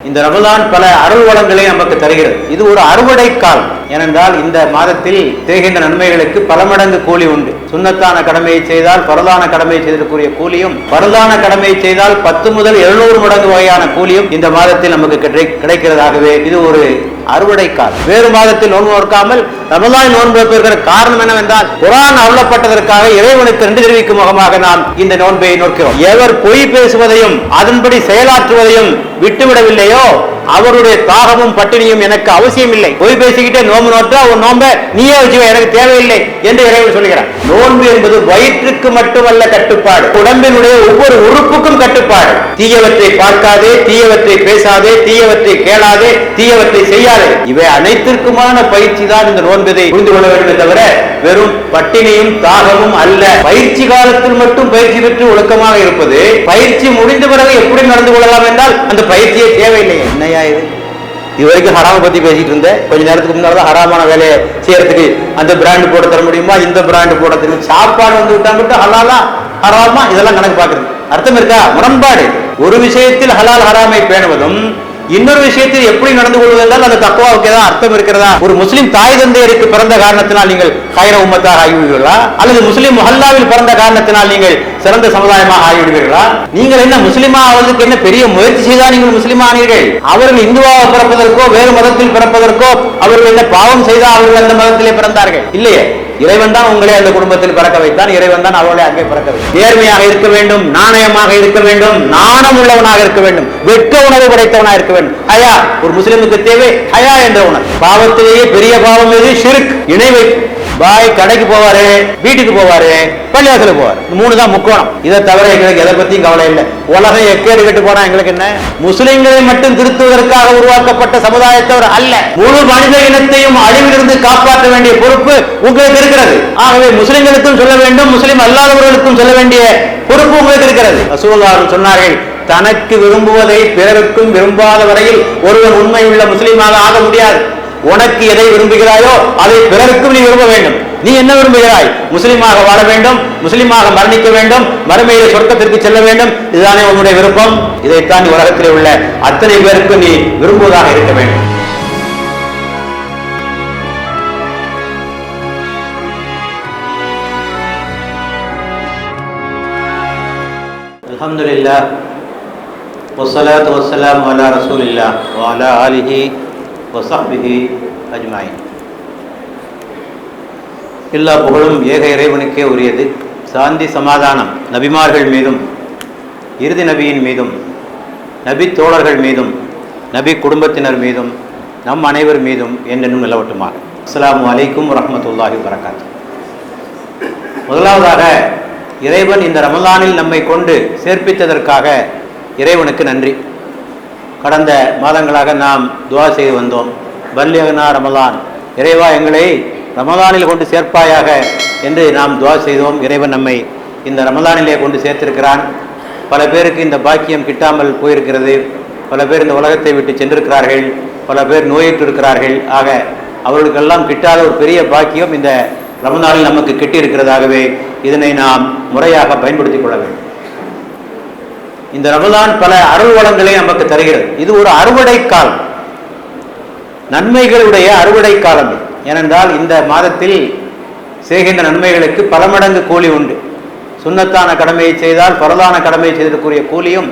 இந்த ரமலான் பல அருள் வளங்களை நமக்கு தருகிறது. இது ஒரு அறுவடை கால். ஏனென்றால் இந்த மாதத்தில் தேகின்ற நன்மைகளுக்கு பல மடங்கு கூலி உண்டு. சுண்ணத்தான கடமையை செய்தால் பரதான கடமையை செய்திருக்கூடிய கூலியும் பரதான கடமையை செய்தால் பத்து முதல் எழுநூறு மடங்கு வகையான கூலியும் இந்த மாதத்தில் நமக்கு கிடைக்கிறதாகவே இது ஒரு அறுவடை காலம் வேறு மாதத்தில் நோன்பு நோக்காமல் ரமலான் நோன்பு வைப்பதற்கு காரணம் என்னவென்றால் குரான் அருளப்பட்டதற்காக இறைவனுக்கு நன்றி தெரிவிக்கும் முகமாக நாம் இந்த நோன்பை நோக்கிறோம். எவர் பொய் பேசுவதையும் அதன்படி செயலாற்றுவதையும் விட்டுவிடவில்லையோ அவருடைய தாகமும் பட்டினியும் எனக்கு அவசியம் இல்லை பொய் பேசிக்கிட்டே நோன்பு நோற்றா ஒரு நோன்பை நீயே வச்சுக்கோ எனக்கு தேவையில்லை என்று இறைவன் சொல்கிறார் நோன்பு என்பது வயிற்றுக்கு மட்டுமல்ல கட்டுப்பாடு. உடம்பினுடைய ஒவ்வொரு உறுப்புக்கும் கட்டுப்பாடு. தீயவற்றை பார்க்காதே தீயவற்றை பேசாதே தீயவற்றை கேளாதே தீயவற்றை செய்யாதே இவை அனைத்திற்குமான பயிற்சி தான் இந்த நோன்பதை புரிந்து கொள்ள வேண்டுமே தவிர வெறும் பட்டினியும் தாகமும் அல்ல. பயிற்சி காலத்தில் மட்டும் பயிற்சி பெற்று ஒழுக்கமாக இருப்பது பயிற்சி முடிந்த பிறகு எப்படி நடந்து கொள்ளலாம் என்றால் அந்த பயிற்சியே தேவையில்லை. என்னையா இது? இது வரைக்கும் ஹராம பத்தி பேசிட்டு இருந்தேன். கொஞ்ச நேரத்துக்கு முன்னாடி தான் ஹராமான வேலையை செய்யறதுக்கு அந்த பிராண்டு போட தர முடியுமா? இந்த பிராண்டு போட தெரியும் சாப்பாடு வந்து விட்டா மட்டும் ஹலாலா? ஹராமா? இதெல்லாம் கணக்கு பாக்குறது அர்த்தம் இருக்கா? முரண்பாடு. ஒரு விஷயத்தில் ஹலால் ஹராமை பேணுவதும் இன்னொரு விஷயத்தில் எப்படி நடந்து கொள்வது என்றால் அந்த தக்குவாவுக்கு ஏதாவது அர்த்தம் இருக்கிறதா? ஒரு முஸ்லீம் தாய் தந்தையருக்கு பிறந்த காரணத்தினால் நீங்கள் கயிற உம்மத்தாக ஆகிவிடுவீர்களா? அல்லது முஸ்லீம் மஹல்லாவில் பிறந்த காரணத்தினால் நீங்கள் சிறந்த சமுதாயமாக ஆகிவிடுவீர்களா? நீங்கள் என்ன முஸ்லீமா ஆவதற்கு என்ன பெரிய முயற்சி செய்தால் நீங்கள் முஸ்லீம் ஆனீர்கள்? அவர்கள் இந்துவாக பிறப்பதற்கோ வேறு மதத்தில் பிறப்பதற்கோ அவர்கள் என்ன பாவம் செய்தால் அவர்கள் அந்த மதத்திலே பிறந்தார்கள்? இல்லையே. இறைவன் தான் உங்களை அந்த குடும்பத்தில் பிறக்க வைத்தான். இறைவன் தான் அவர்களை அங்கே பிறக்க வைத்தான். நேர்மையாக இருக்க வேண்டும் நாணயமாக இருக்க வேண்டும் நாணம் உள்ளவனாக இருக்க வேண்டும் வெட்க உணர்வு படைத்தவனாக இருக்க வேண்டும். ஹயா ஒரு முஸ்லிமுக்கு தேவை ஹயா என்ற உணர்வு பாவத்திலேயே பெரிய பாவம் எது? ஷிருக். இணை வைப்பு பாய் கடைக்கு போவாரு வீட்டுக்கு போவாரு பள்ளிவாசலுக்கு போவார். மூணு தான் முக்கோணம். இதை தவிர எங்களுக்கு எதை பத்தியும் கவலை இல்லை. உலகம் எக்கேடு கெட்டு போனா எங்களுக்கு என்ன? முஸ்லிம்களை மட்டும் திருத்துவதற்காக உருவாக்கப்பட்ட சமுதாயத்தவர் அல்ல. முழு மனித இனத்தையும் அழிவிலிருந்து காப்பாற்ற வேண்டிய பொறுப்பு உங்களுக்கு இருக்கிறது. ஆகவே முஸ்லிம்களுக்கும் சொல்ல வேண்டும் முஸ்லிம் அல்லாதவர்களுக்கும் சொல்ல வேண்டிய பொறுப்பு உங்களுக்கு இருக்கிறது. ரசூலுல்லாஹ் சொன்னார்கள் தனக்கு விரும்புவதை பிறருக்கும் விரும்பாத வரையில் ஒருவன் உண்மையுள்ள முஸ்லீமாக ஆக முடியாது. உனக்கு எதை விரும்புகிறாயோ அதை பிறருக்கும் நீ விரும்ப வேண்டும் நீ என்ன விரும்புகிறாய் முஸ்லிமாக வாழ வேண்டும் முஸ்லிமாக மரணிக்க வேண்டும் மறுமையில சொர்க்கத்திற்கு செல்ல வேண்டும் இதுதானே உன்னுடைய விருப்பம் இதைத்தான் நீ உலகத்திலே உள்ள அத்தனை பேருக்கு நீ விரும்புவதாக இருக்க வேண்டும் الحمد لله والصلاة والسلام على رسول الله وعلى آله வசாபிஹி அஜ்மாயின் எல்லா புகழும் ஏக இறைவனுக்கே உரியது. சாந்தி சமாதானம் நபிமார்கள் மீதும் இறுதி நபியின் மீதும் நபி தோழர்கள் மீதும் நபி குடும்பத்தினர் மீதும் நம் அனைவர் மீதும் என்னென்னும் நிலவட்டுமா அஸ்லாம் வலைக்கும் வரமத்துல்லாஹி வரகாத்து முதலாவதாக இறைவன் இந்த ரமலானில் நம்மை கொண்டு சேர்ப்பித்ததற்காக இறைவனுக்கு நன்றி. கடந்த மாதங்களாக நாம் துவா செய்து வந்தோம். பல்யகனா ரமலான். இறைவா எங்களை ரமலானில் கொண்டு சேர்ப்பாயாக என்று நாம் துவா செய்தோம். இறைவன் நம்மை இந்த ரமலானிலே கொண்டு சேர்த்திருக்கிறான். பல பேருக்கு இந்த பாக்கியம் கிட்டாமல் போயிருக்கிறது. பல பேர் இந்த உலகத்தை விட்டு சென்றிருக்கிறார்கள். பல பேர் நோயிட்டு இருக்கிறார்கள் ஆக அவர்களுக்கெல்லாம் கிட்டாத ஒரு பெரிய பாக்கியம் இந்த ரமலானில் நமக்கு கிட்டியிருக்கிறதாகவே இதனை நாம் முறையாக பயன்படுத்திக் கொள்ள வேண்டும். இந்த ரமதான் பல அருள் வளங்களை நமக்கு தருகிறது. இது ஒரு அறுவடை காலம். நன்மைகளுடைய அறுவடை காலம் ஏனென்றால் இந்த மாதத்தில் செய்கின்ற நன்மைகளுக்கு பல மடங்கு கூலி உண்டு. சுண்ணத்தான கடமையை செய்தால் பரதான கடமையை செய்திருக்கூடிய கூலியும்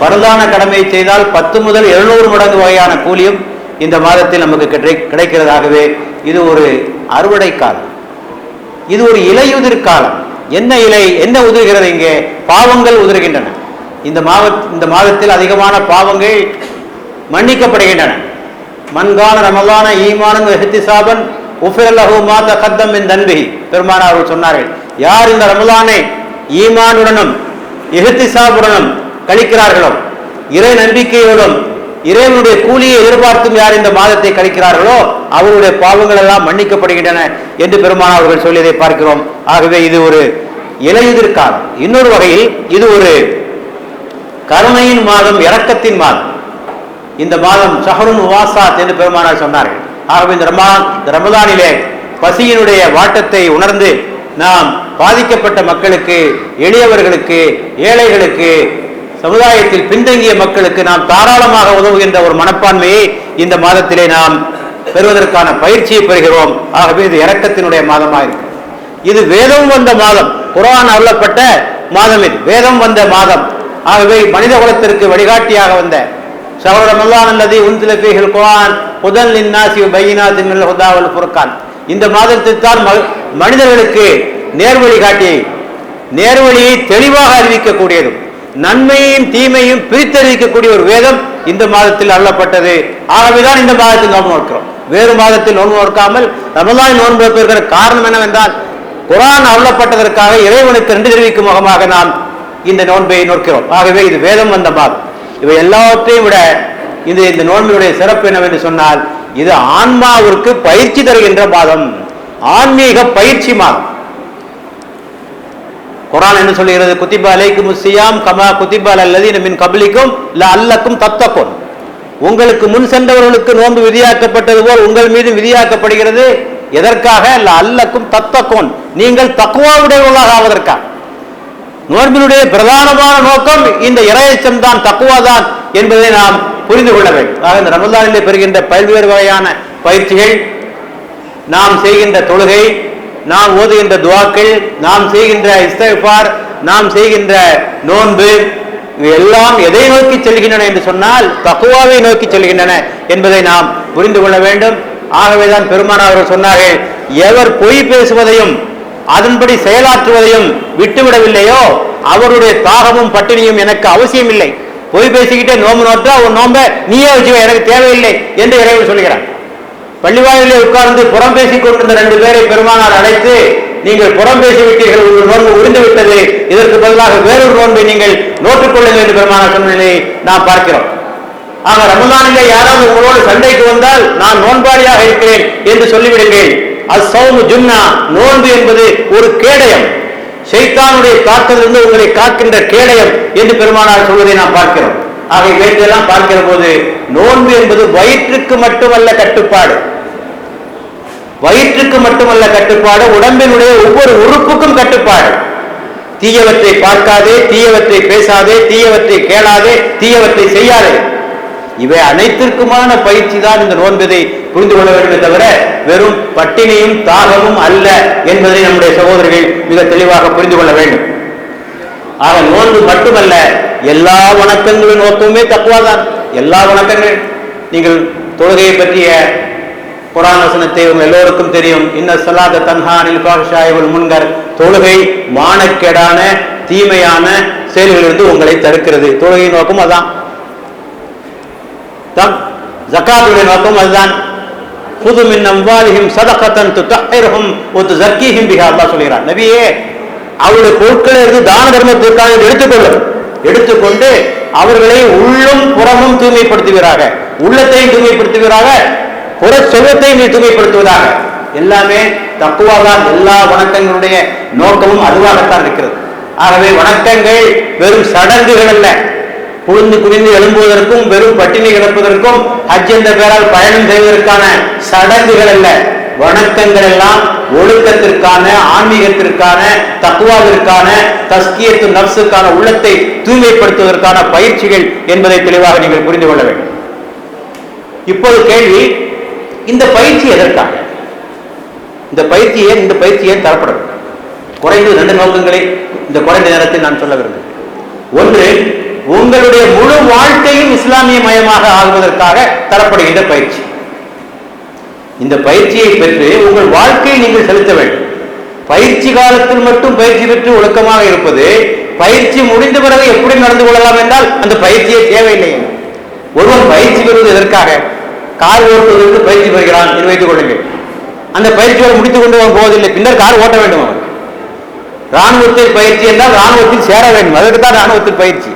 பரதான கடமையை செய்தால் பத்து முதல் எழுநூறு மடங்கு வகையான கூலியும் இந்த மாதத்தில் நமக்கு கிடை கிடைக்கிறதாகவே இது ஒரு அறுவடை காலம். இது ஒரு இலையுதிர் காலம். என்ன இலை என்ன உதிர்கிறது இங்கே? பாவங்கள் உதிர்கின்றன. இந்த மாவ இந்த மாதத்தில் அதிகமான பாவங்கள் மன்னிக்கப்படுகின்றன. மன்கான ரமலான ஈமானன் எஹ்திசாபன் உஃபிரல்லஹு மா தகத்தம் என் தன்பிஹி. பெருமானார் அவர்கள் சொன்னார்கள் யார் இந்த ரமலானை ஈமானுடனும் எஹ்திசாபுடனும் கழிக்கிறார்களோ இறை நம்பிக்கையோடும் இறைவனுடைய கூலியை எதிர்பார்த்தும் யார் இந்த மாதத்தை கழிக்கிறார்களோ அவருடைய பாவங்கள் எல்லாம் மன்னிக்கப்படுகின்றன என்று பெருமானார் அவர்கள் சொல்லியதை பார்க்கிறோம். ஆகவே இது ஒரு இலையுதிர்காலம் இன்னொரு வகையில் இது ஒரு கருணையின் மாதம் இரக்கத்தின் மாதம். இந்த மாதம் ஷஹருன் உவாசாத் என்று பெருமானார் சொன்னார்கள். ஆகவே இந்த ரமான் இந்த பசியினுடைய வாட்டத்தை உணர்ந்து நாம் பாதிக்கப்பட்ட மக்களுக்கு எளியவர்களுக்கு ஏழைகளுக்கு சமுதாயத்தில் பின்தங்கிய மக்களுக்கு நாம் தாராளமாக உதவுகின்ற ஒரு மனப்பான்மையை இந்த மாதத்திலே நாம் பெறுவதற்கான பயிற்சியை பெறுகிறோம். ஆகவே இது இறக்கத்தினுடைய மாதமாக இருக்கு. இது வேதம் வந்த மாதம். குரான் அருளப்பட்ட மாதம் இது. வேதம் வந்த மாதம். ஆகவே மனித குலத்திற்கு வழிகாட்டியாக வந்த சகோதரம் அல்லாஹ் அல்லது உன்சில குரான் புதன் இன்னாசி பையினாத்தின் ஹுதாவல் புறக்கான் இந்த மாதத்தில் தான் ம- மனிதர்களுக்கு நேர்வழி காட்டி நேர்வழியை தெளிவாக அறிவிக்கக்கூடியதும் நன்மையும் தீமையும் பிரித்தறிவிக்கக்கூடிய ஒரு வேதம் இந்த மாதத்தில் அள்ளப்பட்டது ஆகவேதான் இந்த மாதத்தில் நோன்பு நோக்கிறோம் வேறு மாதத்தில் நோன்பு நோக்காமல் ரமலான் நோன்பு காரணம் என்னவென்றால் குரான் அள்ளப்பட்டதற்காக இறைவனுக்கு நன்றி தெரிவிக்கும் முகமாக நாம் இந்த நோன்பை நோக்கிறோம். ஆகவே இது வேதம் வந்த மாதம் இவை எல்லாவற்றையும் விட இது இந்த நோன்பினுடைய சிறப்பு என்னவென்று சொன்னால் இது ஆன்மாவிற்கு பயிற்சி தருகின்ற மாதம் ஆன்மீக பயிற்சி மாதம். குரான் என்ன சொல்லுகிறது? குத்திபா அலைக்கும் சியாம் கமா குத்திபால் அல்லது மின் கபலிக்கும் இல்ல அல்லக்கும் தத்தக்கும் உங்களுக்கு முன் சென்றவர்களுக்கு நோன்பு விதியாக்கப்பட்டது போல் உங்கள் மீது விதியாக்கப்படுகிறது. எதற்காக? இல்ல அல்லக்கும் தத்தக்கோன் நீங்கள் தக்குவாவுடையவர்களாக ஆவதற்காக. நோன்பினுடைய பிரதானமான நோக்கம் இந்த இரையச்சம் தான் தக்குவா தான் என்பதை நாம் புரிந்து கொள்ள வேண்டும். ஆக இந்த ரமதானிலே பெறுகின்ற பல்வேறு வகையான பயிற்சிகள் நாம் செய்கின்ற தொழுகை நாம் ஓதுகின்ற துவாக்கள் நாம் செய்கின்ற இஸ்தபார் நாம் செய்கின்ற நோன்பு இவை எல்லாம் எதை நோக்கி செல்கின்றன என்று சொன்னால் தக்குவாவை நோக்கி செல்கின்றன என்பதை நாம் புரிந்து கொள்ள வேண்டும். ஆகவேதான் பெருமானார் அவர்கள் சொன்னார்கள் எவர் பொய் பேசுவதையும் அதன்படி செயலாற்றுவதையும் விட்டுவிடவில்லையோ? அவருடைய தாகமும் பட்டினியும் எனக்கு அவசியம் இல்லை பொய் பேசிக்கிட்டே நோம்பு நோட்டா உன் நோம்ப நீயே வச்சுக்க எனக்கு தேவையில்லை என்று இறைவன் சொல்கிறார் பள்ளிவாயிலே உட்கார்ந்து புறம் பேசிக் கொண்டிருந்த ரெண்டு பேரை பெருமானார் அழைத்து நீங்கள் புறம் பேசிவிட்டீர்கள் ஒரு உங்கள் நோன்பு உறிந்து விட்டது இதற்கு பதிலாக வேறொரு நோன்பை நீங்கள் நோட்டுக்கொள்ளுங்கள் என்று பெருமானார் சொன்னதை நாம் பார்க்கிறோம். ஆக ரமதானிலே யாராவது உங்களோடு சண்டைக்கு வந்தால் நான் நோன்பாளியாக இருக்கிறேன் என்று சொல்லிவிடுங்கள். அசௌமு ஜுன்னா நோன்பு என்பது ஒரு கேடயம். சைத்தானுடைய தாக்கத்திலிருந்து உங்களை காக்கின்ற கேடயம் என்று பெருமானார் சொல்வதை நாம் பார்க்கிறோம். ஆக இவைகளெல்லாம் பார்க்கிற போது நோன்பு என்பது வயிற்றுக்கு மட்டுமல்ல கட்டுப்பாடு. வயிற்றுக்கு மட்டுமல்ல கட்டுப்பாடு உடம்பினுடைய ஒவ்வொரு உறுப்புக்கும் கட்டுப்பாடு. தீயவற்றை பார்க்காதே தீயவற்றை பேசாதே தீயவற்றை கேளாதே தீயவற்றை செய்யாதே. இவை அனைத்திற்குமான பயிற்சி தான் இந்த நோன்பதை புரிந்து கொள்ள வேண்டுமே தவிர வெறும் பட்டினியும் தாகமும் அல்ல என்பதை நம்முடைய சகோதரர்கள் மிக தெளிவாக புரிந்து கொள்ள வேண்டும். ஆக நோன்பு மட்டுமல்ல எல்லா வணக்கங்களின் நோக்கமுமே தக்குவாதான். எல்லா வணக்கங்கள் நீங்கள் தொழுகையை பற்றிய குரான் வசனத்தை உங்க எல்லோருக்கும் தெரியும். இன்ன சலாத தன்ஹானில் பாஷாயவல் முன்கர். தொழுகை மானக்கேடான தீமையான செயல்களிலிருந்து உங்களை தடுக்கிறது. தொழுகை நோக்கம் அதான். ஜக்காத்துடைய நோக்கம் அதுதான் புது மின் அம்வாலிஹிம் சதகத்தன் துத்தஹிர்ஹும் ஒத்து ஜக்கீஹிம் பிஹா. அல்லாஹ் சொல்கிறார் நபியே அவருடைய பொருட்களை இருந்து தான தர்மத்திற்காக எடுத்துக்கொள்ளும் எடுத்துக்கொண்டு அவர்களை உள்ளும் புறமும் தூய்மைப்படுத்துவீராக. உள்ளத்தையும் தூய்மைப்படுத்துவீராக. புற செல்வத்தையும் நீ தூய்மைப்படுத்துவதாக. எல்லாமே தக்குவாதான். எல்லா வணக்கங்களுடைய நோக்கமும் அதுவாகத்தான் இருக்கிறது. ஆகவே வணக்கங்கள் வெறும் சடங்குகள் அல்ல. குளிந்து குவிந்து எழும்புவதற்கும் வெறும் பட்டினி கிடப்பதற்கும் ஹஜ் என்ற பெயரால் பயணம் செய்வதற்கான சடங்குகள் அல்ல. வணக்கங்கள் எல்லாம் ஒழுக்கத்திற்கான ஆன்மீகத்திற்கான தக்குவாவிற்கான தஸ்கியத்து நப்சுக்கான உள்ளத்தை தூய்மைப்படுத்துவதற்கான பயிற்சிகள் என்பதை தெளிவாக நீங்கள் புரிந்து கொள்ள வேண்டும். இப்போது கேள்வி இந்த பயிற்சி எதற்காக? இந்த பயிற்சி ஏன் இந்த பயிற்சி ஏன் தரப்படும் குறைந்து ரெண்டு நோக்கங்களை இந்த குறைந்த நேரத்தில் நான் சொல்ல விரும்புகிறேன். ஒன்று உங்களுடைய முழு வாழ்க்கையும் இஸ்லாமிய மயமாக ஆகுவதற்காக தரப்படுகின்ற பயிற்சி. இந்த பயிற்சியை பெற்று உங்கள் வாழ்க்கையை நீங்கள் செலுத்த வேண்டும். பயிற்சி காலத்தில் மட்டும் பயிற்சி பெற்று ஒழுக்கமாக இருப்பது பயிற்சி முடிந்த பிறகு எப்படி நடந்து கொள்ளலாம் என்றால் அந்த பயிற்சியே தேவையில்லை. ஒருவன் பயிற்சி பெறுவது எதற்காக? கார் ஓட்டுவதற்கு பயிற்சி பெறுகிறான் என்று வைத்துக் கொள்ளுங்கள். அந்த பயிற்சியோடு முடித்துக் கொண்டு போவதில்லை. பின்னர் கார் ஓட்ட வேண்டும் அவன். ராணுவத்தில் பயிற்சி என்றால் ராணுவத்தில் சேர வேண்டும். அதற்கு தான் ராணுவத்தில் பயிற்சி.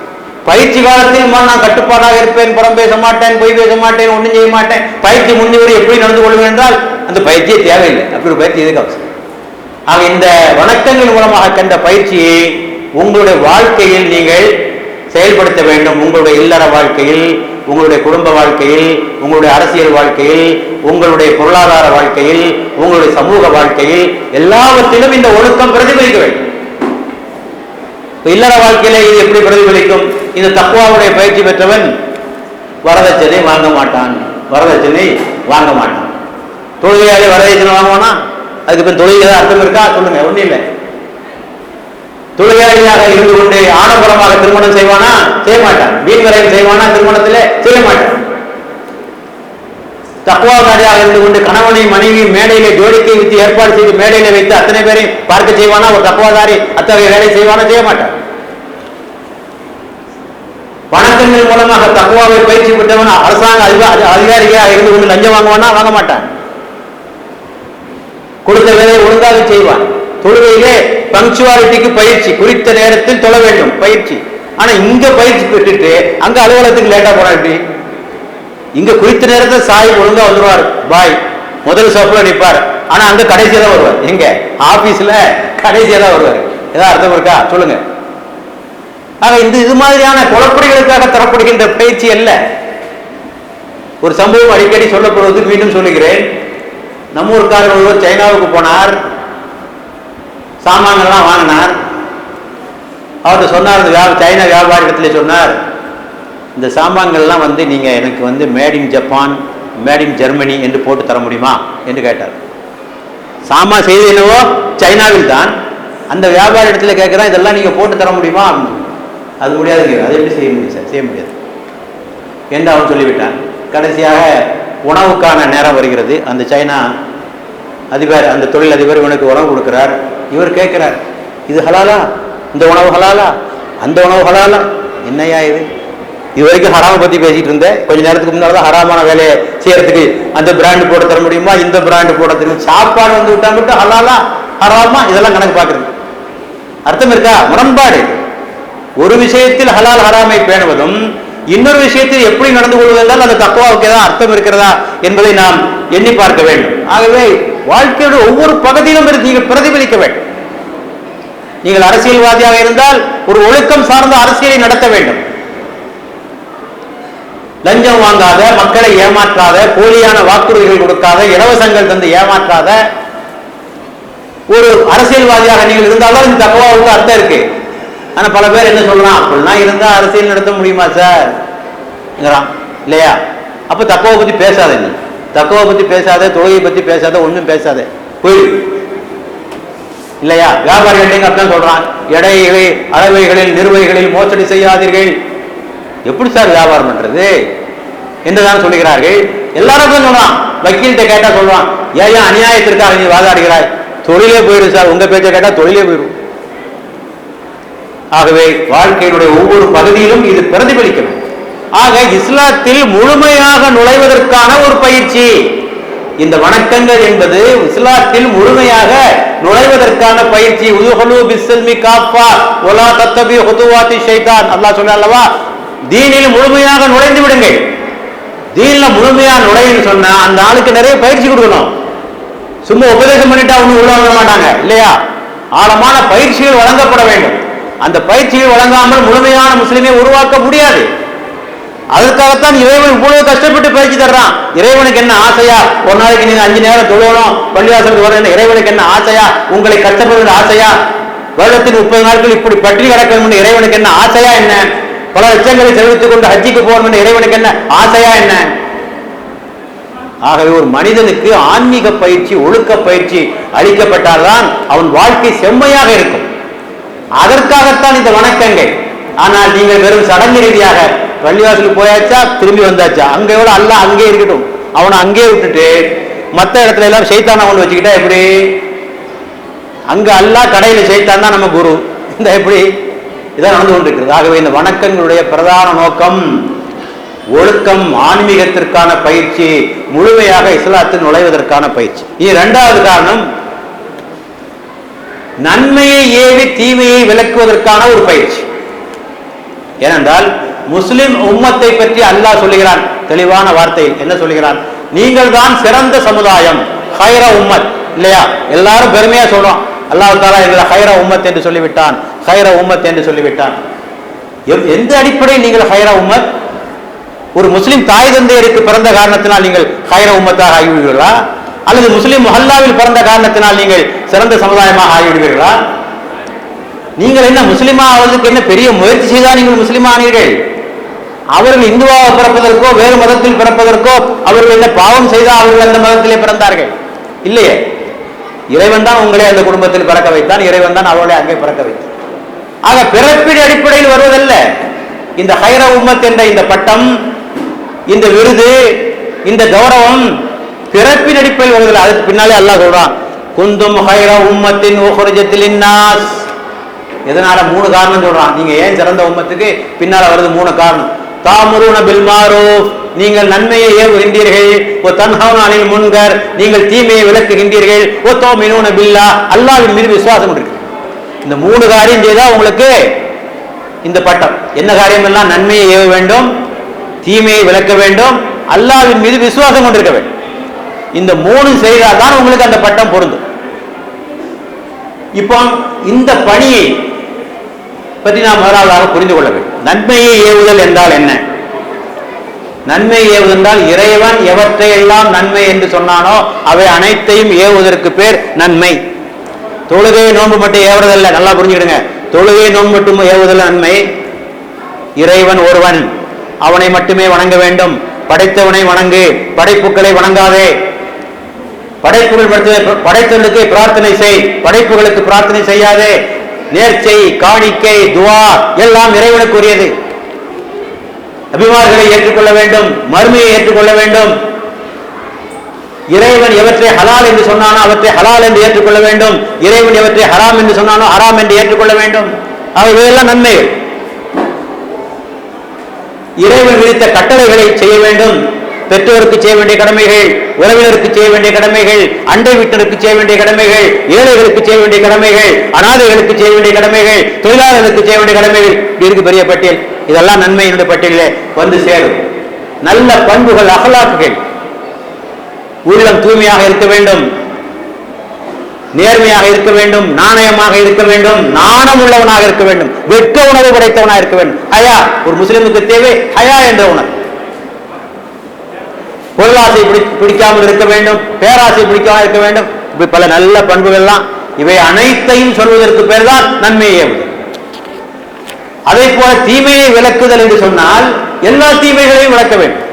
பயிற்சி காலத்தில் அம்மா, நான் கட்டுப்பாடாக இருப்பேன் புறம் பேச மாட்டேன் பொய் பேச மாட்டேன் ஒன்றும் செய்ய மாட்டேன். பயிற்சி முடிந்தவரை எப்படி நடந்து கொள்வேன் என்றால் அந்த பயிற்சியே தேவையில்லை. அப்படி ஒரு பயிற்சி எதுக்கு அவசியம்? ஆக இந்த வணக்கங்கள் மூலமாக கண்ட பயிற்சியை உங்களுடைய வாழ்க்கையில் நீங்கள் செயல்படுத்த வேண்டும். உங்களுடைய இல்லற வாழ்க்கையில் உங்களுடைய குடும்ப வாழ்க்கையில் உங்களுடைய அரசியல் வாழ்க்கையில் உங்களுடைய பொருளாதார வாழ்க்கையில் உங்களுடைய சமூக வாழ்க்கையில் எல்லாவற்றிலும் இந்த ஒழுக்கம் பிரதிபலிக்க வேண்டும். இல்லற வாழ்க்கையில இது எப்படி பிரதிபலிக்கும்? இந்த தக்குவாவுடைய பயிற்சி பெற்றவன் வரதட்சணை வாங்க மாட்டான். வரதட்சணை வாங்க மாட்டான். தொழிலாளி வரதட்சணை வாங்குவானா? அதுக்கு பின் தொழில் ஏதாவது அர்த்தம் இருக்கா? சொல்லுங்க ஒன்றும் இல்லை. தொழிலாளியாக இருந்து கொண்டு ஆடம்பரமாக திருமணம் செய்வானா? செய்ய மாட்டான். வீண் விரயம் செய்வானா? திருமணத்திலே செய்ய மாட்டான். தக்குவாதாரியாக இருந்து கொண்டு கணவனை மனைவி மேடையிலே ஜோடிக்கை வைத்து ஏற்பாடு செய்து மேடையில வைத்து அத்தனை பேரையும் பார்க்க செய்வானா? ஒரு தக்குவாதாரி அத்தகைய வேலை செய்வானா? செய்ய மாட்டான். வணக்கங்கள் மூலமாக தக்குவாவை பயிற்சி பெற்றவன்? அரசாங்க அதிகா- அதிகாரியாக இருந்து கொண்டு லஞ்சம் வாங்குவானா? வாங்க மாட்டான். கொடுத்த வேலையை ஒழுங்காக செய்வான். தொழுகையிலே பங்க்சுவாலிட்டிக்கு பயிற்சி குறித்த நேரத்தில் தொழ வேண்டும். பயிற்சி. ஆனா இங்க பயிற்சி பெற்றுட்டு அங்க அலுவலகத்துக்கு லேட்டா போனா எப்படி? இங்க குறித்த நேரத்தில் சாய் ஒழுங்கா வந்துருவார். பாய். முதல் சோப்புல நிற்பார் ஆனா அங்க கடைசியா தான் வருவார். எங்க? ஆபீஸ்ல கடைசியா தான் வருவார். ஏதாவது அர்த்தம் இருக்கா? சொல்லுங்க. ஆக இந்த இது மாதிரியான குழப்படிகளுக்காக தரப்படுகின்ற பயிற்சி அல்ல. ஒரு சம்பவம் அடிக்கடி சொல்லப்படுவது மீண்டும் சொல்லுகிறேன். நம்ம ஊருக்காரர் ஒருவர் சைனாவுக்கு போனார். சாமான்கள்லாம் வாங்கினார். அவர்கிட்ட சொன்னார் இந்த வியா சைனா வியாபாரி இடத்துல சொன்னார். இந்த சாமான்கள்லாம் வந்து நீங்கள் எனக்கு வந்து made in Japan made in Germany என்று போட்டு தர முடியுமா என்று கேட்டார். சாமான் செய்து என்னவோ சைனாவில் தான். அந்த வியாபார இடத்துல கேட்குறேன் இதெல்லாம் நீங்கள் போட்டு தர முடியுமா? அது முடியாதுங்க அது எப்படி செய்ய முடியும் சார்? செய்ய முடியாது. என்று அவன் சொல்லிவிட்டான். கடைசியாக உணவுக்கான நேரம் வருகிறது. அந்த சைனா அதிபர் அந்த தொழில் அதிபர் இவனுக்கு உணவு கொடுக்குறார். இவர் கேட்குறார் இது ஹலாலா? இந்த உணவு ஹலாலா? அந்த உணவு ஹலாலா? என்னையா இது? இது வரைக்கும் ஹராம பத்தி பேசிட்டு இருந்தேன். கொஞ்ச நேரத்துக்கு முன்னாடி தான் ஹராமான வேலையை செய்யறதுக்கு அந்த பிராண்டு போட தர முடியுமா? இந்த பிராண்டு போட தெரியும் சாப்பாடு வந்து விட்டா மட்டும் ஹலாலா ஹராமா? இதெல்லாம் கணக்கு பார்க்குறது அர்த்தம் இருக்கா? முரண்பாடு. ஒரு விஷயத்தில் ஹலால் ஹராமை பேணுவதும் இன்னொரு விஷயத்தில் எப்படி நடந்து கொள்வதென்றால் அந்த தக்குவாவுக்கு ஏதாவது அர்த்தம் இருக்கிறதா என்பதை நாம் எண்ணி பார்க்க வேண்டும். ஆகவே வாழ்க்கையோட ஒவ்வொரு பகுதியிலும் இருந்து நீங்கள் பிரதிபலிக்க வேண்டும். நீங்கள் அரசியல்வாதியாக இருந்தால் ஒரு ஒழுக்கம் சார்ந்த அரசியலை நடத்த வேண்டும். லஞ்சம் வாங்காத மக்களை ஏமாற்றாத போலியான வாக்குறுதிகள் கொடுக்காத இலவசங்கள் தந்து ஏமாற்றாத ஒரு அரசியல்வாதியாக நீங்கள் இருந்தாலும் இந்த தகவலுக்கு அர்த்தம் இருக்கு. ஆனா பல பேர் என்ன சொல்லலாம் அப்படின்னா இருந்தா அரசியல் நடத்த முடியுமா சார்? இல்லையா? அப்ப தக்குவை பத்தி பேசாத நீ. தக்குவை பத்தி பேசாத தொழுகை பத்தி பேசாத ஒண்ணும் பேசாத. போயிடு. இல்லையா? வியாபாரிகள் அர்த்தம் சொல்றான் எடைகளை அளவைகளில் நிறுவைகளில் மோசடி செய்யாதீர்கள். எப்படி சார் வியாபாரம் பண்றது? என்றுதான் சொல்லுகிறார்கள். எல்லாருக்கும் சொல்றான். வக்கீல்கிட்ட கேட்டா சொல்றான். ஏன் அநியாயத்திற்காக நீ வாதாடுகிறாய்? தொழிலே போயிடும் சார். உங்க பேச்சை கேட்டா தொழிலே போயிடும் ஆகவே வாழ்க்கையினுடைய ஒவ்வொரு பகுதியிலும் இது பிரதிபலிக்கணும். ஆக இஸ்லாத்தில் முழுமையாக நுழைவதற்கான ஒரு பயிற்சி. இந்த வணக்கங்கள் என்பது இஸ்லாத்தில் முழுமையாக நுழைவதற்கான பயிற்சி. உதுஹலு பிஸ்ஸல்மி காப்பா ஒலா தத்தபி ஹுதுவாதி ஷைதான். அல்லாஹ் சொல்ல அல்லவா? தீனில் முழுமையாக நுழைந்து விடுங்கள். தீன்ல முழுமையா நுழையன்னு சொன்னா அந்த ஆளுக்கு நிறைய பயிற்சி கொடுக்கணும். சும்மா உபதேசம் பண்ணிட்டா ஒன்றும் உள்ள வர மாட்டாங்க இல்லையா? ஆழமான பயிற்சிகள் வழங்கப்பட வேண்டும். அந்த பயிற்சிகள் வழங்காமல் முழுமையான முஸ்லிமை உருவாக்க முடியாது. அதற்காகத்தான் இறைவன் இவ்வளவு கஷ்டப்பட்டு பயிற்சி தர்றான். இறைவனுக்கு என்ன ஆசையா? ஒரு நாளைக்கு நீங்க அஞ்சு நேரம் தொழுவணும் பள்ளிவாசலுக்கு வரணும் இறைவனுக்கு என்ன ஆசையா? உங்களை கஷ்டப்படுவது ஆசையா? வருடத்தின் முப்பது நாட்கள் இப்படி பற்றி கிடக்கணும்னு இறைவனுக்கு என்ன ஆசையா என்ன? பல லட்சங்களை செலவித்துக் கொண்டு ஹஜ்ஜிக்கு போகணும் இறைவனுக்கு என்ன? ஆசையா என்ன? ஆகவே ஒரு மனிதனுக்கு ஆன்மீக பயிற்சி ஒழுக்க பயிற்சி அளிக்கப்பட்டால்தான் அவன் வாழ்க்கை செம்மையாக இருக்கும். அதற்காகத்தான் இந்த வணக்கங்கள். ஆனால் நீங்கள் வெறும் சடங்கு ரீதியாக பள்ளிவாசலுக்கு போயாச்சா திரும்பி வந்தாச்சா? அங்கே விட அல்ல அங்கே இருக்கட்டும். அவனை அங்கே விட்டுட்டு மற்ற இடத்துல எல்லாம் சைத்தானா கொண்டு வச்சுக்கிட்டா எப்படி? அங்க அல்லா கடையில் சைத்தான் தான் நம்ம குரு. இந்த எப்படி? இதான் நடந்து கொண்டிருக்கிறது. ஆகவே இந்த வணக்கங்களுடைய பிரதான நோக்கம் ஒழுக்கம் ஆன்மீகத்திற்கான பயிற்சி முழுமையாக இஸ்லாத்தில் நுழைவதற்கான பயிற்சி. இது இரண்டாவது காரணம் நன்மையை ஏவி தீமையை விளக்குவதற்கான ஒரு பயிற்சி. ஏனென்றால் முஸ்லிம் உம்மத்தை பற்றி அல்லாஹ் சொல்லுகிறான். தெளிவான வார்த்தையில் என்ன சொல்லுகிறான்? நீங்கள் தான் சிறந்த சமுதாயம் ஹைர உம்மத். இல்லையா? எல்லாரும் பெருமையா சொல்றோம். அல்லாஹ் தாலா எங்களை ஹைர உம்மத் என்று சொல்லிவிட்டான். ஹைர உம்மத் என்று சொல்லிவிட்டான். எந்த அடிப்படையில் நீங்கள் ஹைர உம்மத்? ஒரு முஸ்லீம் தாய் தந்தையருக்கு பிறந்த காரணத்தினால் நீங்கள் ஹைர உம்மத்தாக ஆகிவிடுவீர்களா? அல்லது முஸ்லீம் மஹல்லாவில் பிறந்த காரணத்தினால் நீங்கள் சிறந்த சமுதாயமாக ஆகிவிடுவீர்களா? நீங்கள் என்ன முஸ்லீமா ஆவதற்கு என்ன பெரிய முயற்சி செய்தால் நீங்கள் முஸ்லீமா ஆனீர்கள் அவர்கள் இந்துவாக பிறப்பதற்கோ வேறு மதத்தில் பிறப்பதற்கோ அவர்கள் என்ன பாவம் செய்தால் அவர்கள் அந்த மதத்திலே பிறந்தார்கள்? இல்லையே. இறைவன் தான் உங்களை அந்த குடும்பத்தில் பிறக்க வைத்தான். இறைவன் தான் அவர்களை அங்கே பிறக்க வைத்தான். ஆக பிறப்பின் அடிப்படையில் வருவதல்ல. இந்த ஹைர உம்மத் என்ற இந்த பட்டம் இந்த விருது இந்த கௌரவம் பிறப்பின் அடிப்படையில் வருவதில்லை. அதுக்கு பின்னாலே அல்லாஹ் சொல்றான் குந்தும் ஹைர உம்மத்தின் உஹ்ரஜத்தில் எதனால? மூணு காரணம் சொல்றான். நீங்க ஏன் சிறந்த உம்மத்துக்கு பின்னால வருது மூணு காரணம். தாமுருன பில்மாரோ நீங்கள் நன்மையை ஏவுகின்றீர்கள். ஓ தன்ஹவுன முன்கர். நீங்கள் தீமையை விளக்குகின்றீர்கள். ஓ தோமினூன பில்லா. அல்லாவின் மீது விசுவாசம் இருக்கு. இந்த மூணு காரியம் செய்தா உங்களுக்கு இந்த பட்டம். என்ன காரியம் எல்லாம் நன்மையை ஏவ வேண்டும் தீமையை விளக்க வேண்டும் அல்லாவின் மீது விசுவாசம் கொண்டிருக்க வேண்டும். இந்த மூணு செய்தால் தான் உங்களுக்கு அந்த பட்டம் பொருந்தும். இப்போ இந்த பணியை பற்றி நாம் முதலாவதாக புரிந்து கொள்ள வேண்டும். நன்மையை ஏவுதல் என்றால் என்ன? நன்மை ஏவுதென்றால் இறைவன் எவற்றையெல்லாம் நன்மை என்று சொன்னானோ அவை அனைத்தையும் ஏவுவதற்கு பேர் நன்மை. தொழுகை நோன்பு மட்டும் ஏவுறதல்ல நல்லா புரிஞ்சுக்கிடுங்க. தொழுகை நோன்பு மட்டும் ஏவுதல் நன்மை. இறைவன் ஒருவன். அவனை மட்டுமே வணங்க வேண்டும். படைத்தவனை வணங்கு. படைப்புகளை வணங்காதே. படைப்புகள் படைத்த- படைத்தவனுக்கு பிரார்த்தனை செய். படைப்புகளுக்கு பிரார்த்தனை செய்யாதே. நேர்ச்சை காணிக்கை துவா எல்லாம் இறைவனுக்குரியது. அபிமார்களை ஏற்றுக்கொள்ள வேண்டும். மறுமையை ஏற்றுக்கொள்ள வேண்டும். இறைவன் எவற்றை ஹலால் என்று சொன்னானோ அவற்றை ஹலால் என்று ஏற்றுக்கொள்ள வேண்டும். இறைவன் எவற்றை ஹராம் என்று சொன்னானோ ஹராம் என்று ஏற்றுக்கொள்ள வேண்டும். அவைகளெல்லாம் நன்மைகள் இறைவன் விதித்த கட்டளைகளை செய்ய வேண்டும். பெற்றோருக்கு செய்ய வேண்டிய கடமைகள் உறவினருக்கு செய்ய வேண்டிய கடமைகள் அண்டை வீட்டருக்கு செய்ய வேண்டிய கடமைகள் ஏழைகளுக்கு செய்ய வேண்டிய கடமைகள் அனாதைகளுக்கு செய்ய வேண்டிய கடமைகள் தொழிலாளர்களுக்கு செய்ய வேண்டிய கடமைகள். இப்படி இருக்கு பெரிய பட்டியல். இதெல்லாம் நன்மையினுடைய பட்டியலிலே வந்து சேரும். நல்ல பண்புகள் அகலாக்குகள். உள்ளம் தூய்மையாக இருக்க வேண்டும். நேர்மையாக இருக்க வேண்டும் நாணயமாக இருக்க வேண்டும் நாணம் உள்ளவனாக இருக்க வேண்டும் வெட்க உணர்வு படைத்தவனாக இருக்க வேண்டும். ஹயா ஒரு முஸ்லிமுக்கு தேவை ஹயா என்ற உணர்வு பொருளாசை பிடி பிடிக்காமல் இருக்க வேண்டும் பேராசை பிடிக்காமல் இருக்க வேண்டும். இப்படி பல நல்ல பண்புகள்லாம் இவை அனைத்தையும் சொல்வதற்கு பேர் தான் நன்மையே அதே போல தீமையை விளக்குதல் என்று சொன்னால் எல்லா தீமைகளையும் விளக்க வேண்டும்.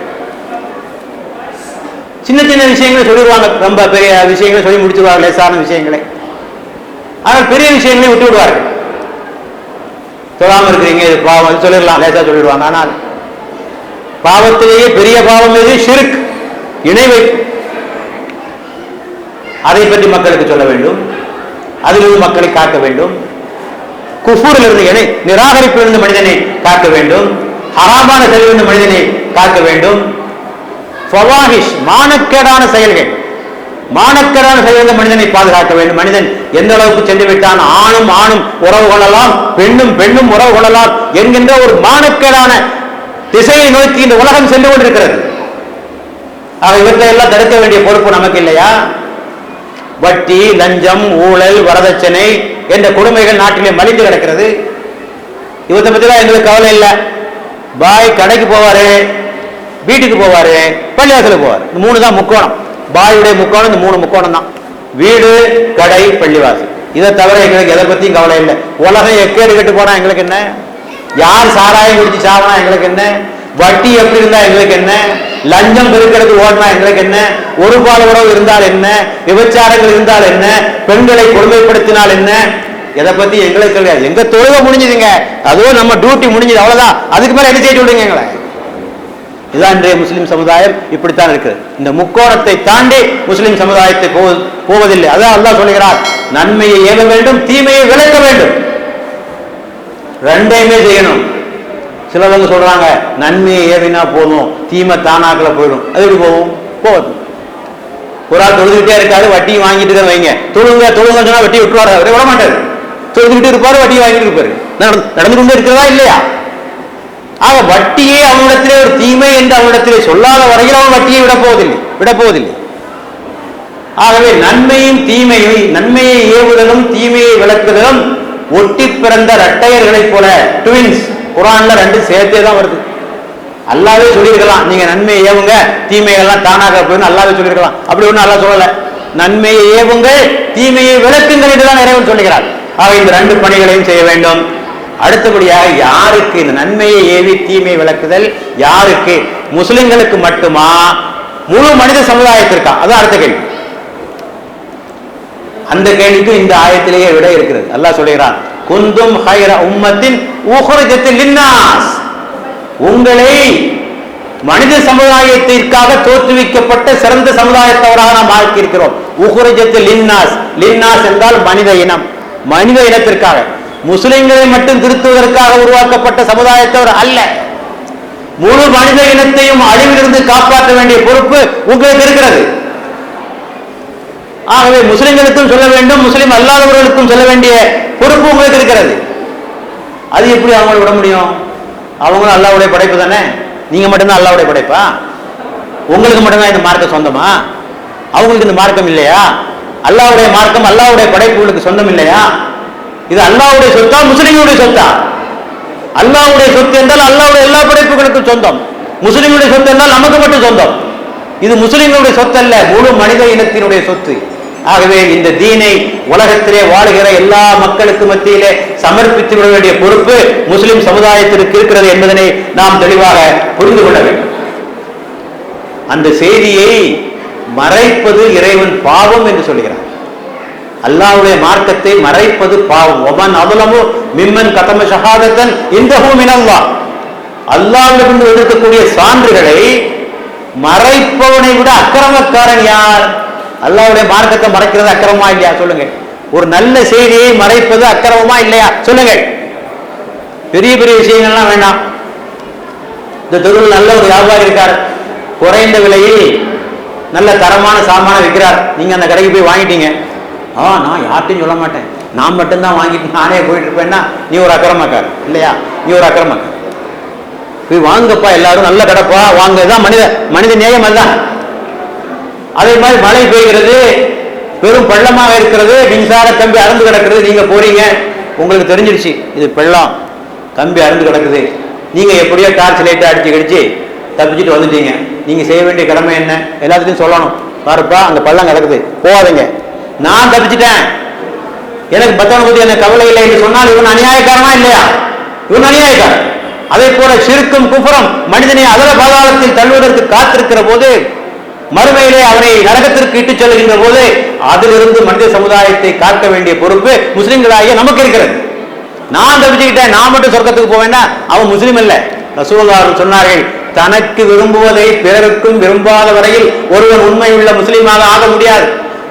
சின்ன சின்ன விஷயங்களை சொல்லிடுவாங்க. ரொம்ப பெரிய விஷயங்களை சொல்லி முடிச்சுடுவாங்க லேசான விஷயங்களை. ஆனால் பெரிய விஷயங்களை விட்டு விடுவார்கள். சொல்லாமல் இருக்கிறீங்க இது பாவம் சொல்லிடலாம் லேசா சொல்லிடுவாங்க. ஆனால் பாவத்திலேயே பெரிய பாவம் எது? ஷிர்க் இணை வைப்பு அதை பற்றி மக்களுக்கு சொல்ல வேண்டும். அதிலிருந்து மக்களை காக்க வேண்டும். குஃபூரிலிருந்து இணை நிராகரிப்பிலிருந்து மனிதனை காக்க வேண்டும். ஹராமான செலவிலிருந்து மனிதனை காக்க வேண்டும். ஃபவாஹிஷ் மானக்கேடான செயல்கள். மானக்கேடான செயல்கள் மனிதனை பாதுகாக்க வேண்டும். மனிதன் எந்த அளவுக்கு சென்று விட்டான்? ஆணும் ஆணும் உறவு கொள்ளலாம் பெண்ணும் பெண்ணும் உறவு கொள்ளலாம் என்கின்ற ஒரு மானக்கேடான திசையை நோக்கி இந்த உலகம் சென்று கொண்டிருக்கிறது. ஆக இவற்றை எல்லாம் தடுக்க வேண்டிய பொறுப்பு நமக்கு இல்லையா? வட்டி லஞ்சம் ஊழல் வரதட்சணை என்ற கொடுமைகள் நாட்டிலே மலிந்து கிடக்கிறது. இவத்தை பத்திலாம் எங்களுக்கு கவலை இல்லை. பாய் கடைக்கு போவாரு. வீட்டுக்கு போவாரு பள்ளிவாசலுக்கு போவார். இந்த மூணு தான் முக்கோணம். பாயுடைய முக்கோணம் இந்த மூணு முக்கோணம் தான். வீடு கடை பள்ளிவாசல். இதை தவிர எங்களுக்கு எதை பத்தியும் கவலை இல்லை. உலகம் எக்கேடு கெட்டு போனா எங்களுக்கு என்ன? யார் சாராயம் குடிச்சு சாவனா எங்களுக்கு என்ன? வட்டி எப்படி இருந்தா எங்களுக்கு என்ன? லஞ்சம் பெருக்கிறது ஓடினா எங்களுக்கு என்ன? ஒரு பால் உறவு இருந்தால் என்ன? விபச்சாரங்கள் இருந்தால் என்ன? பெண்களை கொடுமைப்படுத்தினால் என்ன? எதை பத்தி எங்களுக்கு கிடையாது எங்க தொழுவை முடிஞ்சதுங்க. அதுவும் நம்ம டியூட்டி முடிஞ்சது. அவ்வளவுதான். அதுக்கு மேல என்ன செய்ய விடுங்க எங்களை? இதுதான் இன்றைய முஸ்லீம் சமுதாயம் இப்படித்தான் இருக்கு இந்த முக்கோணத்தை தாண்டி முஸ்லீம் சமுதாயத்தை போ- போவதில்லை. அதான் அல்லா சொல்லுகிறார் நன்மையை ஏவ வேண்டும் தீமையை விளக்க வேண்டும். ரெண்டையுமே செய்யணும். சிலவங்க சொல்றாங்க நன்மையை ஏவினா போதும் தீமை தானாக்கில் போயிடும். அது எப்படி போகும்? போவது ஒரு ஆள் தொழுதுகிட்டே இருக்காது வட்டியும் வாங்கிட்டு இருக்க வைங்க. தொழுங்க தொழுங்க சொன்னா வட்டி விட்டுருவாரு. அவரே விட மாட்டாரு. தொழுதுகிட்டு இருப்பாரு வட்டி வாங்கிட்டு இருப்பாரு. நடந்து கொண்டே இருக்கிறதா இல்லையா? ஆக வட்டியே அவனிடத்திலே ஒரு தீமை என்று அவனிடத்திலே சொல்லாத வரையில் அவன் வட்டியை விட போவதில்லை. விட போவதில்லை. ஆகவே நன்மையும் தீமையும் நன்மையை ஏவுதலும் தீமையை விளக்குதலும் ஒட்டி பிறந்த ரட்டையர்களைப் போல ட்வின்ஸ் குரான்ல ரெண்டு சேர்த்தே தான் வருது. அல்லாவே சொல்லியிருக்கலாம் நீங்க நன்மையை ஏவுங்க தீமைகள்லாம் தானாக போயிருந்து அல்லாவே சொல்லியிருக்கலாம். அப்படி ஒன்றும் அல்லா சொல்லல. நன்மையை ஏவுங்கள் தீமையை விளக்குங்கள் என்றுதான் இறைவன் சொல்லுகிறார். ஆக இந்த ரெண்டு பணிகளையும் செய்ய வேண்டும். அடுத்தபடியாக யாருக்கு இந்த நன்மையை ஏவி தீமை விளக்குதல்? யாருக்கு? முஸ்லிம்களுக்கு மட்டுமா? முழு மனித சமுதாயத்திற்கா? அதான் அடுத்த கேள்வி. அந்த கேள்விக்கும் இந்த ஆயத்திலேயே விட இருக்கிறது. அல்லாஹ் சொல்லுகிறான் குந்தும் ஹைர உம்மத்தின் லின்னாஸ். உங்களை மனித சமுதாயத்திற்காக தோற்றுவிக்கப்பட்ட சிறந்த சமுதாயத்தவராக நாம் ஆக்கியிருக்கிறோம். இருக்கிறோம் லின்னாஸ். லின்னாஸ் என்றால் மனித இனம். மனித இனத்திற்காக. முஸ்லிம்களை மட்டும் திருத்துவதற்காக உருவாக்கப்பட்ட சமுதாயத்தவர் அல்ல. முழு மனித இனத்தையும் அழிவிலிருந்து காப்பாற்ற வேண்டிய பொறுப்பு உங்களுக்கு இருக்கிறது. ஆகவே முஸ்லிம்களுக்கும் சொல்ல வேண்டும் முஸ்லிம் அல்லாதவர்களுக்கும் சொல்ல வேண்டிய பொறுப்பு உங்களுக்கு இருக்கிறது. அது எப்படி அவங்களை விட முடியும்? அவங்களும் அல்லாவுடைய படைப்பு தானே? நீங்க மட்டும்தான் அல்லாவுடைய படைப்பா? உங்களுக்கு மட்டும்தான் இந்த மார்க்கம் சொந்தமா? அவங்களுக்கு இந்த மார்க்கம் இல்லையா? அல்லாவுடைய மார்க்கம் அல்லாவுடைய படைப்புகளுக்கு சொந்தம் இல்லையா? இது அல்லாவுடைய சொத்தா முஸ்லிம்களுடைய சொத்தா? அல்லாவுடைய சொத்து என்றால் அல்லாவுடைய எல்லா படைப்புகளுக்கும் சொந்தம். முஸ்லிமுடைய சொத்து என்றால் நமக்கு மட்டும் சொந்தம். இது முஸ்லிம்களுடைய சொத்து அல்ல முழு மனித இனத்தினுடைய சொத்து. ஆகவே இந்த தீனை உலகத்திலே வாழுகிற எல்லா மக்களுக்கு மத்தியிலே சமர்ப்பித்து விட வேண்டிய பொறுப்பு முஸ்லிம் சமுதாயத்திற்கு இருக்கிறது என்பதனை நாம் தெளிவாக புரிந்து கொள்ள வேண்டும். அந்த செய்தியை மறைப்பது இறைவன் பாவம் என்று சொல்கிறார் அல்லாவுடைய மார்க்கத்தை மறைப்பது பாவம். ஒமன் அதுலமு மிம்மன் கதம ஷஹாதத்தன் இந்த மினல்லா அல்லாவிலிருந்து எடுக்கக்கூடிய சான்றுகளை மறைப்பவனை விட அக்கிரமக்காரன் யார்? அல்லாவுடைய மார்க்கத்தை மறைக்கிறது அக்கிரமமா இல்லையா? சொல்லுங்க. ஒரு நல்ல செய்தியை மறைப்பது அக்கிரமமா இல்லையா? சொல்லுங்க. பெரிய பெரிய விஷயங்கள்லாம் வேண்டாம் இந்த தெருவில் நல்ல ஒரு வியாபாரி இருக்கார். குறைந்த விலையில் நல்ல தரமான சாமான விற்கிறார். நீங்க அந்த கடைக்கு போய் வாங்கிட்டீங்க. ஆ நான் யார்ட்டையும் சொல்ல மாட்டேன். நான் மட்டும்தான் வாங்கிட்டு நானே போயிட்டு இருப்பேன்னா நீ ஒரு அக்கிரமக்கார் இல்லையா? நீ ஒரு அக்கிரமக்கார். போய் வாங்கப்பா எல்லாரும் நல்ல கிடப்பா வாங்க தான் மனித மனித நேயம் அதுதான். அதே மாதிரி மழை பெய்கிறது பெரும் பள்ளமாக இருக்கிறது மின்சார கம்பி அறந்து கிடக்கிறது நீங்க போறீங்க. உங்களுக்கு தெரிஞ்சிருச்சு இது பள்ளம் கம்பி அறந்து கிடக்குது. நீங்க எப்படியோ டார்ச் லைட்டை அடிச்சு கடிச்சு தப்பிச்சுட்டு வந்துட்டீங்க. நீங்க செய்ய வேண்டிய கடமை என்ன? எல்லாத்துலையும் சொல்லணும். பாருப்பா அங்க பள்ளம் கிடக்குது. போகாதீங்க. நான் தப்பிச்சிட்டேன். எனக்கு பத்தவனை பத்தி எனக்கு கவலை இல்லை என்று சொன்னால் இவன் அநியாயக்காரனா இல்லையா? இவன் அநியாயக்காரன். அதே போல சிறுக்கும் குப்புறம் மனிதனை அதல பாதாளத்தில் தள்ளுவதற்கு காத்திருக்கிற போது மறுமையிலே அவனை நரகத்திற்கு இட்டுச் செல்கின்ற போது அதிலிருந்து மனித சமுதாயத்தை காக்க வேண்டிய பொறுப்பு முஸ்லிம்களாகிய நமக்கு இருக்கிறது. நான் தப்பிச்சுக்கிட்டேன் நான் மட்டும் சொர்க்கத்துக்கு போவேன்னா அவன் முஸ்லீம் இல்லை ரசூலுல்லாஹ் சொன்னார்கள் தனக்கு விரும்புவதை பிறருக்கும் விரும்பாத வரையில் ஒருவன் உண்மையுள்ள முஸ்லீமாக ஆக முடியாது.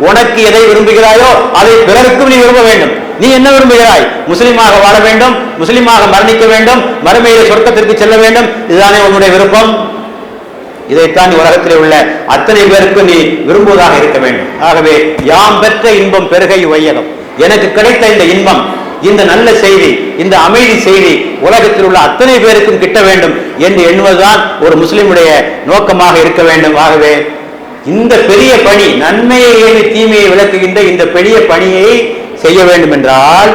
உனக்கு எதை விரும்புகிறாயோ அதை பிறருக்கும் நீ விரும்ப வேண்டும். நீ என்ன விரும்புகிறாய்? முஸ்லீமாக வாழ வேண்டும் முஸ்லீமாக மரணிக்க வேண்டும் மறுமையிலே சொர்க்கத்திற்கு செல்ல வேண்டும். இதுதானே உன்னுடைய விருப்பம்? இதைத்தான் உலகத்தில் உள்ள அத்தனை பேருக்கும் நீ விரும்புவதாக இருக்க வேண்டும். ஆகவே யாம் பெற்ற இன்பம் பெருகை வையகம் எனக்கு கிடைத்த இந்த இன்பம் இந்த நல்ல செய்தி இந்த அமைதி செய்தி உலகத்தில் உள்ள அத்தனை பேருக்கும் கிட்ட வேண்டும் என்று எண்ணுவதுதான் ஒரு முஸ்லிமுடைய நோக்கமாக இருக்க வேண்டும். ஆகவே இந்த பெரிய பணி நன்மையை ஏறி தீமையை விளக்குகின்ற இந்த பெரிய பணியை செய்ய வேண்டும் என்றால்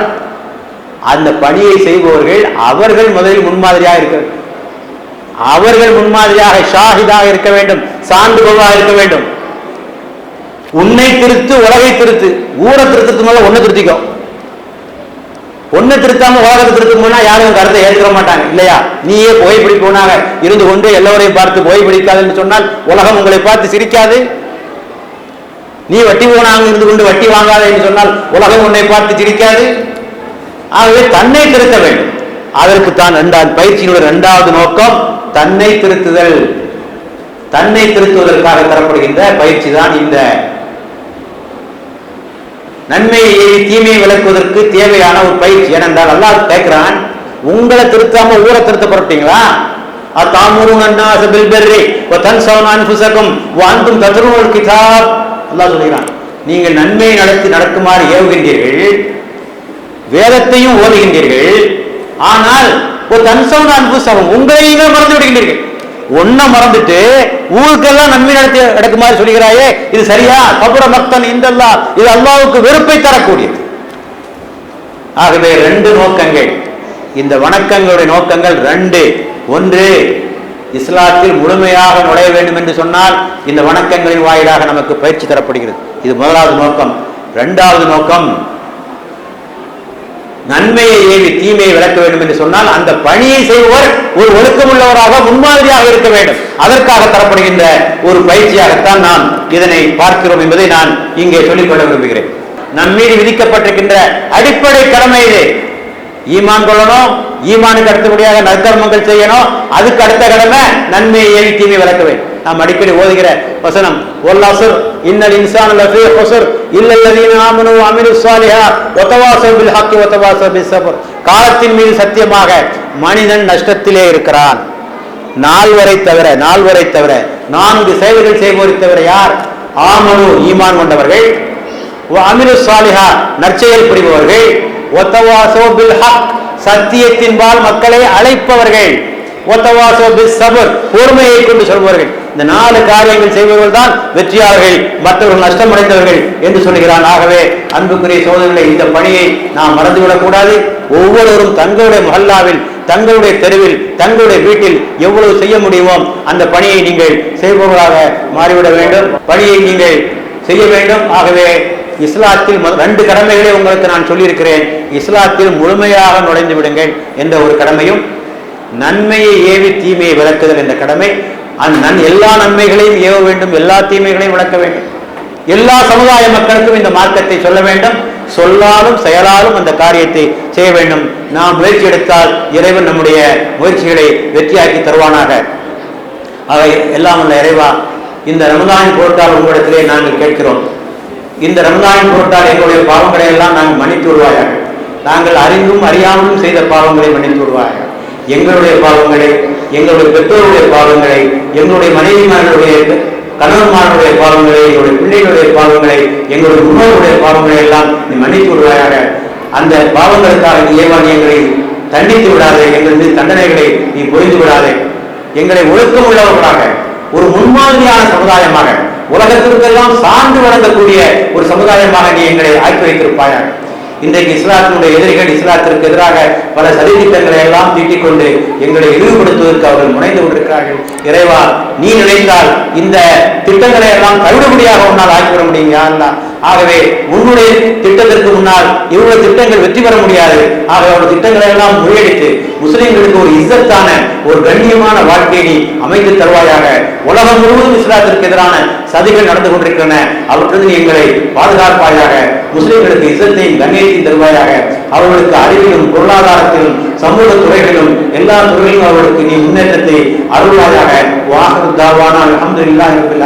அந்த பணியை செய்பவர்கள் அவர்கள் முதலில் முன்மாதிரியாக இருக்க அவர்கள் முன்மாதிரியாக ஷாஹிதாக இருக்க வேண்டும் சான்றுகோவாக இருக்க வேண்டும். உன்னை திருத்து உலகை திருத்து ஊரை திருத்தத்து மேல ஒன்னு திருத்திக்கும் ஒண்ணு திருத்தாம உலகத்தை திருத்த போனா யாரும் கருத்தை ஏற்க மாட்டாங்க. இல்லையா? நீயே புகைப்பிடிப்பவனாக இருந்து கொண்டு எல்லோரையும் பார்த்து புகைப்பிடிக்காதுன்னு சொன்னால் உலகம் உங்களை பார்த்து சிரிக்காது. நீ வட்டி போனாங்க இருந்து கொண்டு வட்டி வாங்காத என்று சொன்னால் உலகம் உன்னை பார்த்து சிரிக்காது. ஆகவே தன்னை திருத்த வேண்டும். அதற்கு தான் இரண்டாவது பயிற்சியினுடைய இரண்டாவது நோக்கம் தன்னை திருத்துதல். தன்னை திருத்துவதற்காக தரப்படுகின்ற பயிற்சி தான் இந்த நன்மையை ஏறி தீமையை விளக்குவதற்கு தேவையான ஒரு பயிற்சி. ஏனென்றால் அல்லாஹ் கேட்கிறான் உங்களை திருத்தாம ஊரை திருத்த புறப்பட்டீங்களா? நீங்கள் நன்மையை நடத்தி நடக்குமாறு ஏவுகின்றீர்கள் வேதத்தையும் ஓதுகின்றீர்கள் ஆனால் ஒரு உங்களை நீங்கள் மறந்து விடுகின்றீர்கள். ஒன்ன மறந்துட்டு ஊருக்கெல்லாம் நன்மை நடத்தி நடக்குமாறு சொல்கிறாயே இது சரியா? கபுர மக்தன் இந்தல்லா இது அல்லாவுக்கு வெறுப்பை தரக்கூடியது. ஆகவே ரெண்டு நோக்கங்கள். இந்த வணக்கங்களுடைய நோக்கங்கள் ரெண்டு. ஒன்று இஸ்லாத்தில் முழுமையாக நுழைய வேண்டும் என்று சொன்னால் இந்த வணக்கங்களின் வாயிலாக நமக்கு பயிற்சி தரப்படுகிறது. இது முதலாவது நோக்கம். இரண்டாவது நோக்கம் நன்மையை ஏவி தீமையை விளக்க வேண்டும் என்று சொன்னால் அந்த பணியை செய்பவர் ஒரு ஒழுக்கமுள்ளவராக முன்மாதிரியாக இருக்க வேண்டும். அதற்காக தரப்படுகின்ற ஒரு பயிற்சியாகத்தான் நாம் இதனை பார்க்கிறோம் என்பதை நான் இங்கே சொல்லிக்கொள்ள விரும்புகிறேன். நம் மீது விதிக்கப்பட்டிருக்கின்ற அடிப்படை கடமை இது. ஈமான் கொள்ளணும் ஈமானுக்கு அடுத்தபடியாக நற்கர்மங்கள் செய்யணும். அதுக்கு அடுத்த கடமை நன்மையை ஏவி தீமை விளக்க வேண்டும். நாம் அடிக்கடி ஓதுகிற வசனம் ஒல்லாசுர் இன்னல் இன்சான் லஃபீ ஹுஸ்ர் இல்லல்லதீன ஆமனு அமிலு ஸாலிஹா வதவாஸவ் பில் ஹக்கி காலத்தின் மீது சத்தியமாக மனிதன் நஷ்டத்திலே இருக்கிறான். நால்வரை தவிர நால்வரை தவிர நான்கு செயல்கள் செய்வோரை தவிர யார்? ஆமனு ஈமான் கொண்டவர்கள். அமிரு சாலிஹா நற்செயல் புரிபவர்கள். ஒத்தவாசோ பில் ஹக் சத்தியத்தின்பால் மக்களை அழைப்பவர்கள். பொறுமையை கொண்டு சொல்பவர்கள். இந்த நாலு காரியங்கள் செய்பவர்கள் தான் வெற்றியாளர்கள் மற்றவர்கள் நஷ்டமடைந்தவர்கள் என்று சொல்கிறான். ஆகவே அன்புக்குரிய சோதனைகளை இந்த பணியை நாம் மறந்துவிடக் கூடாது ஒவ்வொருவரும் தங்களுடைய மஹல்லாவில் தங்களுடைய தெருவில் தங்களுடைய வீட்டில் எவ்வளவு செய்ய முடியுமோ அந்த பணியை நீங்கள் செய்பவர்களாக மாறிவிட வேண்டும். பணியை நீங்கள் செய்ய வேண்டும். ஆகவே இஸ்லாத்தில் ரெண்டு கடமைகளை உங்களுக்கு நான் சொல்லியிருக்கிறேன். இஸ்லாத்தில் முழுமையாக நுழைந்து விடுங்கள் என்ற ஒரு கடமையும் நன்மையை ஏவி தீமையை விளக்குதல் என்ற கடமை. அந்நன் எல்லா நன்மைகளையும் ஏவ வேண்டும் எல்லா தீமைகளையும் விளக்க வேண்டும். எல்லா சமுதாய மக்களுக்கும் இந்த மார்க்கத்தை சொல்ல வேண்டும். சொல்லாலும் செயலாலும் அந்த காரியத்தை செய்ய வேண்டும். நாம் முயற்சி எடுத்தால் இறைவன் நம்முடைய முயற்சிகளை வெற்றியாக்கி தருவானாக. அவை எல்லாம் உள்ள இறைவா இந்த ரமதானின் பொருட்டால் உங்களிடத்திலே நாங்கள் கேட்கிறோம். இந்த ரமதானின் பொருட்டால் எங்களுடைய பாவங்களை எல்லாம் நாங்கள் மன்னித்து விடுவாயாக. நாங்கள் அறிந்தும் அறியாமலும் செய்த பாவங்களை மன்னித்து விடுவாயாக. எங்களுடைய பாவங்களை எங்களுடைய பெற்றோருடைய பாவங்களை எங்களுடைய மனைவிமார்களுடைய கணவன்மாருடைய பாவங்களை எங்களுடைய பிள்ளைகளுடைய பாவங்களை எங்களுடைய முன்னோருடைய பாவங்களை எல்லாம் நீ மன்னித்து விடுவாயாக. அந்த பாவங்களுக்காக நீ ஏவான் எங்களை தண்டித்து விடாதே எங்கள் மீது தண்டனைகளை நீ பொழிந்து விடாதே. எங்களை ஒழுக்கம் உள்ளவர்களாக ஒரு முன்மாதிரியான சமுதாயமாக உலகத்திற்கெல்லாம் சார்ந்து வழங்கக்கூடிய ஒரு சமுதாயமாக நீ எங்களை ஆக்கி வைத்திருப்பாயாக. இன்றைக்கு இஸ்லாத்தினுடைய எதிரிகள் இஸ்லாத்திற்கு எதிராக பல சதித்திட்டங்களை எல்லாம் தீட்டிக் கொண்டு எங்களை இழிவுபடுத்துவதற்கு அவர்கள் முனைந்து கொண்டிருக்கிறார்கள். இறைவா நீ நினைத்தால் இந்த திட்டங்களை எல்லாம் தவிடுபடியாக உன்னால் ஆக்கிவிட முடியும் யாருன்னா? ஆகவே உன்னுடைய திட்டத்திற்கு முன்னால் இவ்வளவு திட்டங்கள் வெற்றி பெற முடியாது. ஆகவே அவருடைய திட்டங்களை எல்லாம் முறியடித்து முஸ்லிம்களுக்கு ஒரு இசத்தான ஒரு கண்ணியமான வாழ்க்கையை நீ அமைத்து தருவாயாக. உலகம் முழுவதும் இஸ்லாத்திற்கு எதிரான சதிகள் நடந்து கொண்டிருக்கின்றன. அவற்றிலிருந்து எங்களை பாதுகாப்பாயாக முஸ்லிம்களுக்கு இசத்தையும் கண்ணியத்தையும் தருவாயாக. அவர்களுக்கு அறிவிலும் பொருளாதாரத்திலும் சமூக துறைகளிலும் எல்லா துறைகளிலும் அவர்களுக்கு நீ முன்னேற்றத்தை அருள்வாயாக. வாஹரு தாவானா அல்ஹம்துலில்லாஹி ரப்பில்